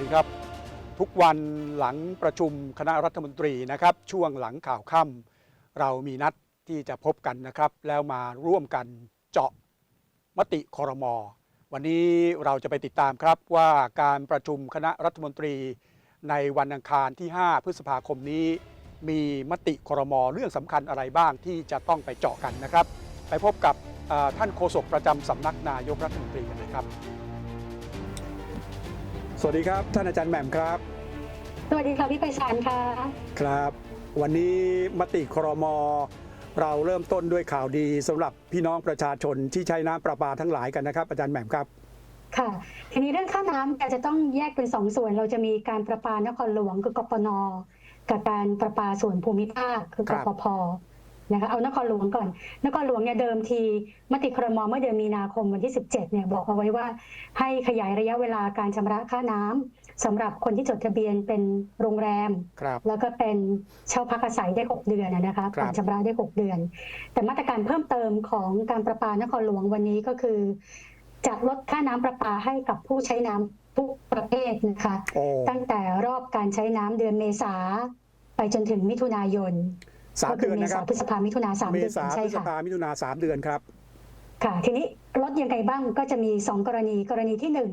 ดีครับ ทุกวันหลังประชุมคณะรัฐมนตรีนะครับ ช่วงหลังข่าวค่ำเรามีนัดที่จะพบกันนะครับ แล้วมาร่วมกันเจาะมติคอรมอวันนี้เราจะไปติดตามครับว่าการประชุมคณะรัฐมนตรีในวันอังคารที่ 5 พฤษภาคมนี้ มีมติคอรมอเรื่องสำคัญอะไรบ้างที่จะต้องไปเจาะกันนะครับ ไปพบกับท่านโฆษกประจำสำนักนายกรัฐมนตรีกันเลยครับ สวัสดีครับ ท่านอาจารย์แหม่มครับ สวัสดีค่ะพี่ไพศาลค่ะ ครับ วันนี้มติครม เราเริ่มต้นด้วยข่าวดีสำหรับพี่น้องประชาชนที่ใช้น้ำประปาทั้งหลายกันนะครับ อาจารย์แหม่มครับ ค่ะ ทีนี้เรื่องค่าน้ำเนี่ยจะต้องแยกเป็นสองส่วน เราจะมีการประปานครหลวงคือกปน กับการประปาส่วนภูมิภาคคือกครับปพ นะคะเอานครหลวงก่อน นครหลวงเนี่ยเดิมทีมติครมเมื่อเดือนมีนาคมวันที่ 17เนี่ยบอกเอาไว้ว่าให้ขยายระยะเวลาการชำระค่าน้ำสำหรับคนที่จดทะเบียนเป็นโรงแรมครับแล้วก็เป็นเช่าพักอาศัยได้ 6 เดือนนะนะคะครับผ่อนชำระได้ 6 เดือน แต่มาตรการเพิ่มเติมของการประปานครหลวงวันนี้ก็คือ จะลดค่าน้ำประปาให้กับผู้ใช้น้ำทุกประเภทนะคะโอ้ตั้งแต่รอบการใช้น้ำเดือนเมษาไปจนถึงมิถุนายน สามก็คืเดือนเมนะคษารับพฤษภามิถุนาสามเมเดือนษาใช่พฤษค่ะภามิถุนาสามเดือนครับ ค่ะ ทีนี้ลดยังไงบ้างก็จะมี2กรณีกรณีที่หนึ่ง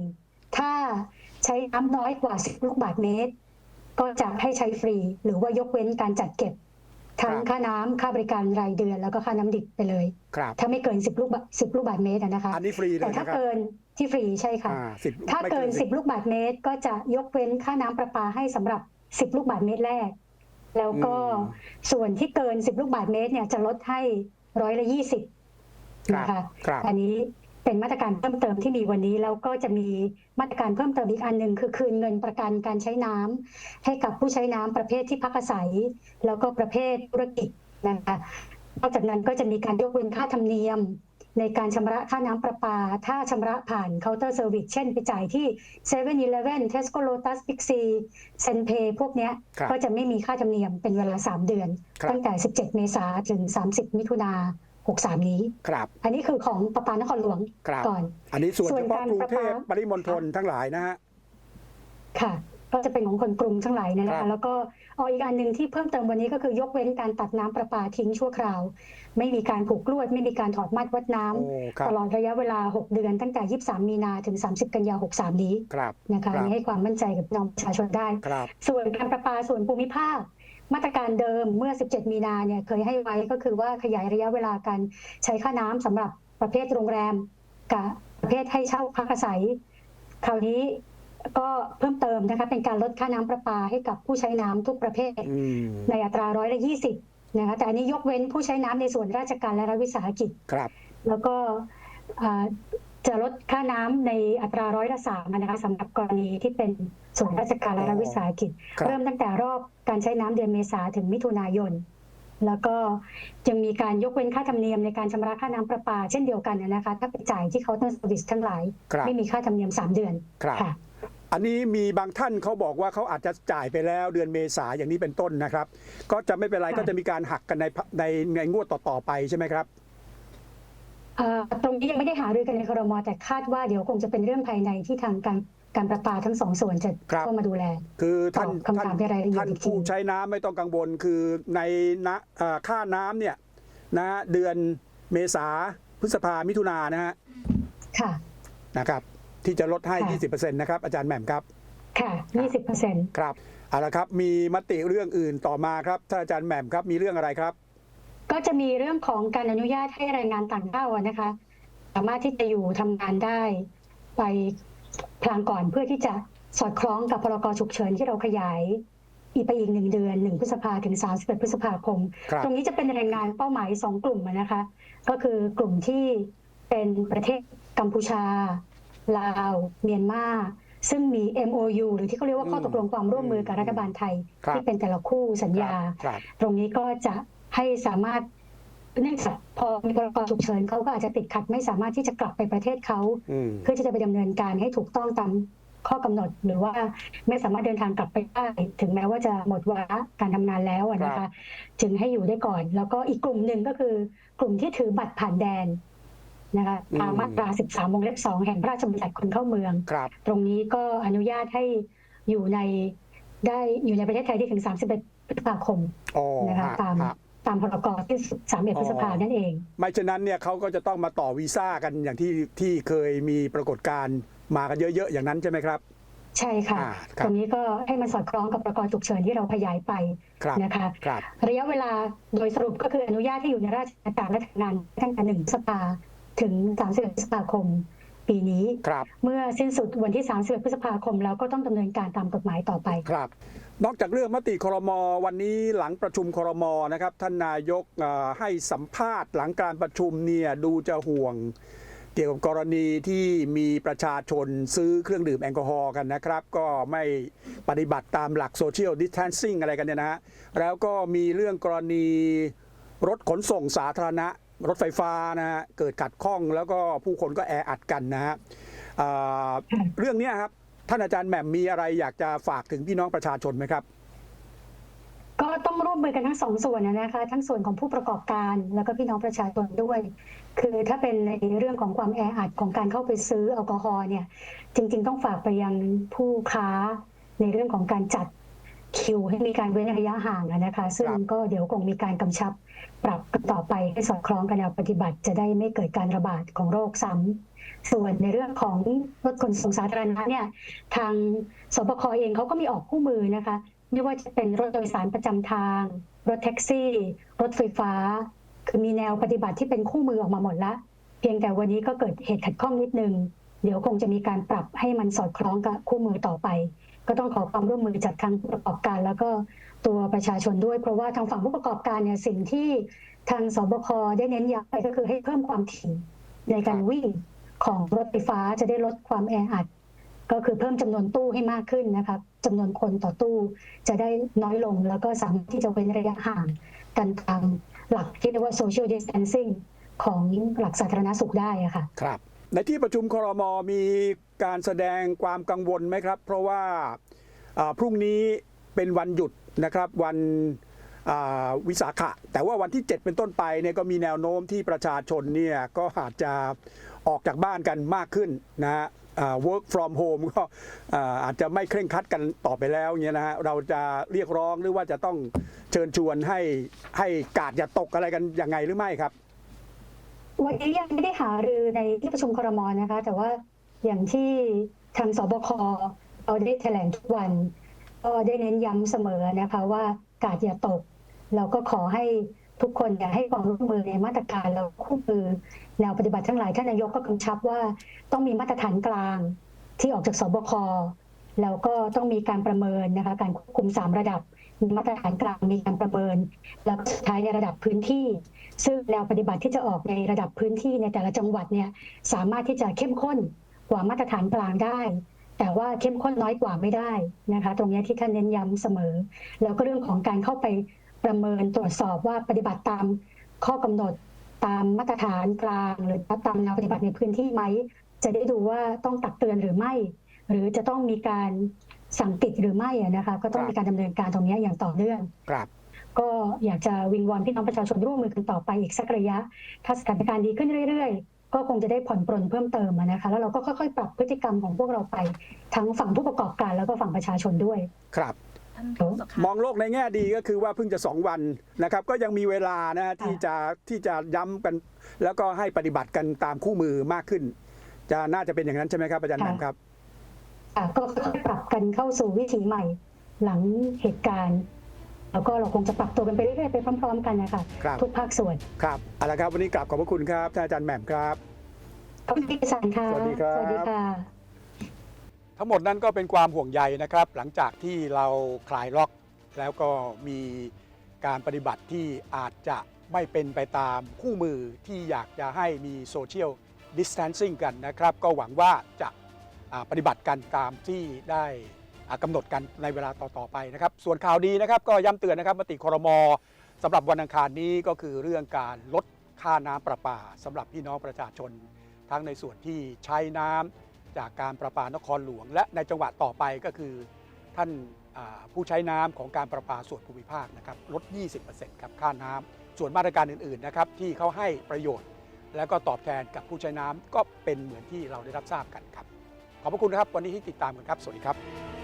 ถ้าใช้น้ำน้อยกว่า10ลูกบาศก์เมตร ก็จะให้ใช้ฟรี หรือว่ายกเว้นการจัดเก็บทั้งครับค่าน้ำค่าบริการรายเดือนแล้วก็ค่าน้ำดิบไปเลยครับถ้าไม่เกิน10ลูกบา10ลูกบาศก์เมตรอะนะคะอันนี้ฟรีเลแต่ยถ้านะครับเกินที่ฟรีใช่ค่ะอ่าสิบถ้าไม่เกินสิบ10ลูกบาศก์เมตร ก็จะยกเว้นค่าน้ำประปาให้สำหรับ10ลูกบาศก์เมตรแรก แล้วก็ส่วนที่เกิน 10 ลูกบาศก์เมตรเนี่ยจะลดให้ร้อยละ20ครับนะคะครับอันนี้เป็นมาตรการเพิ่มเติมที่มีวันนี้แล้วก็จะมีมาตรการเพิ่มเติมอีกอันหนึ่งคือคืนเงินประกันการใช้น้ำให้กับผู้ใช้น้ำประเภทที่พักอาศัย แล้วก็ประเภทธุรกิจนะคะนอกจากนั้นก็จะมีการยกเว้นค่าธรรมเนียม ในการชำระค่าน้ำประปา ถ้าชำระผ่านเคาน์เตอร์เซอร์วิสเช่นไปจ่ายที่7 e เ e ่ e อ Tesco Lotus Big C เซนเพพวกเนี้ยครับก็จะไม่มีค่าธรรมเนียมเป็นเวลา 3 เดือนครับตั้งแต่ 17 เมษาถึง 30 มิถุนา63 นี้ ครับ อันนี้คือของประปานครหลวงครับก่อน อันนี้ส่วนส่วนเฉพาะการกรุงประเทปาพปริมณฑลทั้งหลายนะฮะ ค่ะ ก็จะเป็นของคนกรุงทั้งหลายเนยนะครัคะบ แล้วก็เอาอีกอันหนึ่งที่เพิ่มเติมวันนี้ก็คือยกเว้นการตัดน้ำประปาทิ้งชั่วคราว ไม่มีการผูกลวด ไม่มีการถอดมัดวัดน้ำโอ้ครับตลอดระยะเวลา 6 เดือนตั้งแต่ 23 มีนาถึง 30 กันยา63 นี้ครับ นะคะครับ อันนี้ให้ความมั่นใจกับพี่น้องประชาชนได้ ครับ ส่วนการประปาส่วนภูมิภาค มาตรการเดิมเมื่อ 17 มีนาเนี่ยเคยให้ไว้ก็คือว่าขยายระยะเวลาการใช้ค่าน้ำสำหรับประเภทโรงแรม กับประเภทให้เช่าพักอาศัย คราวนี้ ก็เพิ่มเติมนะคะเป็นการลดค่าน้ำประปาให้กับผู้ใช้น้ำทุกประเภทอืมในอัตราร้อยละยี่สิบนะคะแต่อันนี้ยกเว้นผู้ใช้น้ำในส่วนราชการและรัฐวิสาหกิจครับ แล้วก็อ่าจะลดค่าน้ำในอัตราร้อยละสามนะคะสำหรับกรณีที่เป็นส่วนราชการและรัฐวิสาหกิจครับเริ่มตั้งแต่รอบการใช้น้ำเดือนเมษาถึงมิถุนายน แล้วก็ยังมีการยกเว้นค่าธรรมเนียมในการชำระค่าน้ำประปา เช่นเดียวกันนะคะ ถ้าไปจ่ายที่เคาน์เตอร์เซอร์วิสทั้งหลายครับไม่มีค่าธรรมเนียม 3 เดือนครับค่ะ อันนี้มีบางท่านเขาบอกว่าเขาอาจจะจ่ายไปแล้วเดือนเมษาอย่างนี้เป็นต้นนะครับ ก็จะไม่เป็นไรค่ะก็จะมีการหักกันในในในงวดต่อๆไปใช่ไหมครับเอ่อตรงนี้ยังไม่ได้หารือกันในครมแต่คาดว่าเดี๋ยวคงจะเป็นเรื่องภายในที่ทางการการประปาทั้งสองส่วนจะครับเข้ามาดูแล คือท่านตอบคำถามในรายละเอียดท่านอีกทีผู้ใช้น้ำไม่ต้องกังวลคือในนะเอ่อค่าน้ำเนี่ยนะเดือนเมษาพฤษภามิถุนานะฮะค่ะนะครับ ที่จะลดให้ค่ะ20%นะครับอาจารย์แหม่มครับ ค่ะ 20เปอร์เซ็นต์ครับเอาละครับมีมติเรื่องอื่นต่อมาครับท่านอาจารย์แหม่มครับมีเรื่องอะไรครับ ก็จะมีเรื่องของการอนุญาตให้แรงงานต่างด้าวอะนะคะ สามารถที่จะอยู่ทำงานได้ไปพลางก่อนเพื่อที่จะสอดคล้องกับพรกฉุกเฉินที่เราขยาย อีกไปอีกหนึ่งเดือนหนึ่งพฤษภาถึง31พฤษภาคมครับตรงนี้จะเป็นแรงงานเป้าหมายสองกลุ่มอะนะคะ ก็คือกลุ่มที่เป็นประเทศกัมพูชา ลาว เมียนมาซึ่งมี MOU หรือที่เขาเรียกว่าข้อตกลงความร่วมมือกับรัฐบาลไทยครับที่เป็นแต่ละคู่สัญญาครับตรงนี้ก็จะให้สามารถเนื่องจากพอมีพรกฉุกเฉินเขาก็อาจจะติดขัดไม่สามารถที่จะกลับไปประเทศเขาอืมเพื่อที่จะไปดำเนินการให้ถูกต้องตามข้อกำหนด หรือว่าไม่สามารถเดินทางกลับไปได้ถึงแม้ว่าจะหมดวาระการทำงานแล้วอะนะครัคะบจึงให้อยู่ได้ก่อน แล้วก็อีกกลุ่มหนึ่งก็คือกลุ่มที่ถือบัตรผ่านแดน นะคะตามมาตรา 13วงเล็บ 2 แห่งพระราชบัญญัติคนเข้าเมืองครับตรงนี้ก็อนุญาตให้อยู่ในได้อยู่ในประเทศไทยที่ถึง 31พฤษภาคมอ๋อนะคะฮะตามฮะตามพรกที่31พฤษภานั่นเอง ไม่ฉะนั้นเนี่ยเขาก็จะต้องมาต่อวีซ่ากันอย่างที่ที่เคยมีปรากฏการณ์มากันเยอะๆ อย่างนั้นใช่ไหมครับ ใช่ค่ะอ่าครับตรงนี้ก็ให้มันสอดคล้องกับพรกฉุกเฉินที่เราขยายไปครับนะคะครับระยะเวลาโดยสรุปก็คืออนุญาตให้อยู่ในราชอาณาจักรและทำงานตั้งแต่1พฤษภา ถึง 31พฤษภาคม ปีนี้ครับเมื่อสิ้นสุดวันที่ 31 พฤษภาคม แล้วก็ต้องดำเนินการตามกฎหมายต่อไปครับนอกจากเรื่องมติครม วันนี้หลังประชุมครมนะครับ ท่านนายกเอ่อให้สัมภาษณ์หลังการประชุมเนี่ยดูจะห่วง เกี่ยวกับกรณีที่มีประชาชนซื้อเครื่องดื่มแอลกอฮอล์กันนะครับ ก็ไม่ปฏิบัติตามหลักโซเชียลดิส a ทนซิ่งอะไรกันเนี่ยนะฮะแล้วก็มีเรื่องกรณีรถขนส่งสาธารณะ รถไฟฟ้านะฮะเกิดขัดข้องแล้วก็ผู้คนก็แออัดกันนะฮะเอ่อเรื่องเนี้ยครับท่านอาจารย์แหม่มมีอะไรอยากจะฝากถึงพี่น้องประชาชนไหมครับ ก็ต้องร่วมมือกันทั้งสองส่วนนะคะ ทั้งส่วนของผู้ประกอบการแล้วก็พี่น้องประชาชนด้วย คือถ้าเป็นในเรื่องของความแออัดของการเข้าไปซื้อแอลกอฮอล์เนี่ย จริง ๆ ต้องฝากไปยังผู้ค้าในเรื่องของการจัด คิวให้มีการเว้นระยะห่างนะคะ ซึ่งก็เดี๋ยวคงมีการกำชับปรับต่อไปให้สอดคล้องกันแนวปฏิบัติ จะได้ไม่เกิดการระบาดของโรคซ้ำส่วนในเรื่องของรถขนส่งสาธารณะเนี่ยทางสบคเองเขาก็มีออกคู่มือนะคะไม่ว่าจะเป็นรถโดยสารประจำทาง รถแท็กซี่ รถไฟฟ้า คือมีแนวปฏิบัติที่เป็นคู่มือออกมาหมดละเพียงแต่วันนี้ก็เกิดเหตุขัดข้องนิดนึง เดี๋ยวคงจะมีการปรับให้มันสอดคล้องกับคู่มือต่อไป ก็ต้องขอความร่วมมือจากทางผู้ประกอบการแล้วก็ตัวประชาชนด้วย เพราะว่าทางฝั่งผู้ประกอบการเนี่ยสิ่งที่ทางสบคได้เน้นย้ำไปก็คือให้เพิ่มความถี่ในการวิ่งของรถไฟฟ้าจะได้ลดความแออัดก็คือเพิ่มจำนวนตู้ให้มากขึ้นนะครับจำนวนคนต่อตู้จะได้น้อยลงแล้วก็สามารถที่จะเว้นระยะห่างกันตามหลักที่เรียกว่า social distancing ของหลักสาธารณสุขได้ะค่ะ ครับ ในที่ประชุมครมมีการแสดงความกังวลไหมครับ เพราะว่าพรุ่งนี้เป็นวันหยุดนะครับวันวิสาขะ แต่ว่าวันที่ 7 เป็นต้นไปเนี่ยก็มีแนวโน้มที่ประชาชนเนี่ยก็อาจจะออกจากบ้านกันมากขึ้นนะฮะ work from home ก็อาจจะไม่เคร่งคัดกันต่อไปแล้วเนี่ยนะฮะเราจะเรียกร้องหรือว่าจะต้องเชิญชวนให้ให้กาดอย่าตกอะไรกันยังไงหรือไม่ครับ วันนี้ยังไม่ได้หารือในที่ประชุมครมนะคะ แต่ว่าอย่างที่ทางสบคเราได้แถลงทุกวัน ก็ได้เน้นย้ำเสมอนะคะว่ากาดอย่าตก เราก็ขอให้ทุกคนอย่าให้ความร่วมมือในมาตรการแล้วคู่มือแนวปฏิบัติทั้งหลายท่านนายกก็กำชับว่าต้องมีมาตรฐานกลางที่ออกจากสบคแล้วก็ต้องมีการประเมินนะคะการควบคุมสามระดับ มีมาตรฐานกลางมีการประเมิน แล้วก็สุดท้ายในระดับพื้นที่ ซึ่งแนวปฏิบัติที่จะออกในระดับพื้นที่ในแต่ละจังหวัดเนี่ยสามารถที่จะเข้มข้นกว่ามาตรฐานกลางได้ แต่ว่าเข้มข้นน้อยกว่าไม่ได้นะคะ ตรงนี้ที่ท่านเน้นย้ำเสมอ แล้วก็เรื่องของการเข้าไปประเมินตรวจสอบว่าปฏิบัติตามข้อกำหนดตามมาตรฐานกลาง หรือตามแนวปฏิบัติในพื้นที่ไหม จะได้ดูว่าต้องตักเตือนหรือไม่ หรือจะต้องมีการ สั่งปิดหรือไม่อะนะคะก็ต้องครับมีการดำเนินการตรงเนี้ยอย่างต่อเนื่องครับก็อยากจะวิงวอนพี่น้องประชาชนร่วมมือกันต่อไปอีกสักระยะ ถ้าสถานการณ์ดีขึ้นเรื่อยๆ ก็คงจะได้ผ่อนปรนเพิ่มเติมอะนะคะ แล้วเราก็ค่อยๆ ปรับพฤติกรรมของพวกเราไป ทั้งฝั่งผู้ประกอบการแล้วก็ฝั่งประชาชนด้วย ครับท่านโฆษกคะมองโลกในแง่ดีก็คือว่าเพิ่งจะ 2 วันนะครับ ก็ยังมีเวลานะฮะที่จะที่จะย้ำกัน แล้วก็ให้ปฏิบัติกันตามคู่มือมากขึ้น จะน่าจะเป็นอย่างนั้นใช่ไหมครับอาจารย์แหม่มครับ ค่ะก็ค่อยๆปรับกันเข้าสู่วิถีใหม่หลังเหตุการณ์แล้วก็เราคงจะปรับตัวกันไปเรื่อยๆไปพร้อม ๆ กันนะคะครับทุกภาคส่วนครับเอาละครับวันนี้กลับขอบพระคุณครับท่านอาจารย์แหม่มครับขอบคุณพี่สันค่ะสวัสดีครับสวัสดีค่ะ ทั้งหมดนั้นก็เป็นความห่วงใยนะครับ หลังจากที่เราคลายล็อก แล้วก็มีการปฏิบัติที่อาจจะไม่เป็นไปตามคู่มือที่อยากจะให้มีโซเชียลดิส a ทนซิ่งกันนะครับ ก็หวังว่าจะอ่า ปฏิบัติกันตามที่ได้อ่ากำหนดกันในเวลาต่อๆไปนะครับ ส่วนข่าวดีนะครับก็ย้ำเตือนนะครับมติครมสำหรับวันอังคารนี้ก็คือเรื่องการลดค่าน้ำประปาสำหรับพี่น้องประชาชน ทั้งในส่วนที่ใช้น้ำจากการประปานครหลวง และในจังหวะต่อไปก็คือ ท่านผู้ใช้น้ำของการประปาส่วนภูมิภาคนะครับลด 20%ครับค่าน้ำส่วนมาตรการอื่นๆนะครับที่เขาให้ประโยชน์ แล้วก็ตอบแทนกับผู้ใช้น้ำก็เป็นเหมือนที่เราได้รับทราบกันครับ พระคุณนะครับวันนี้ที่ติดตามกันครับ สวัสดีครับ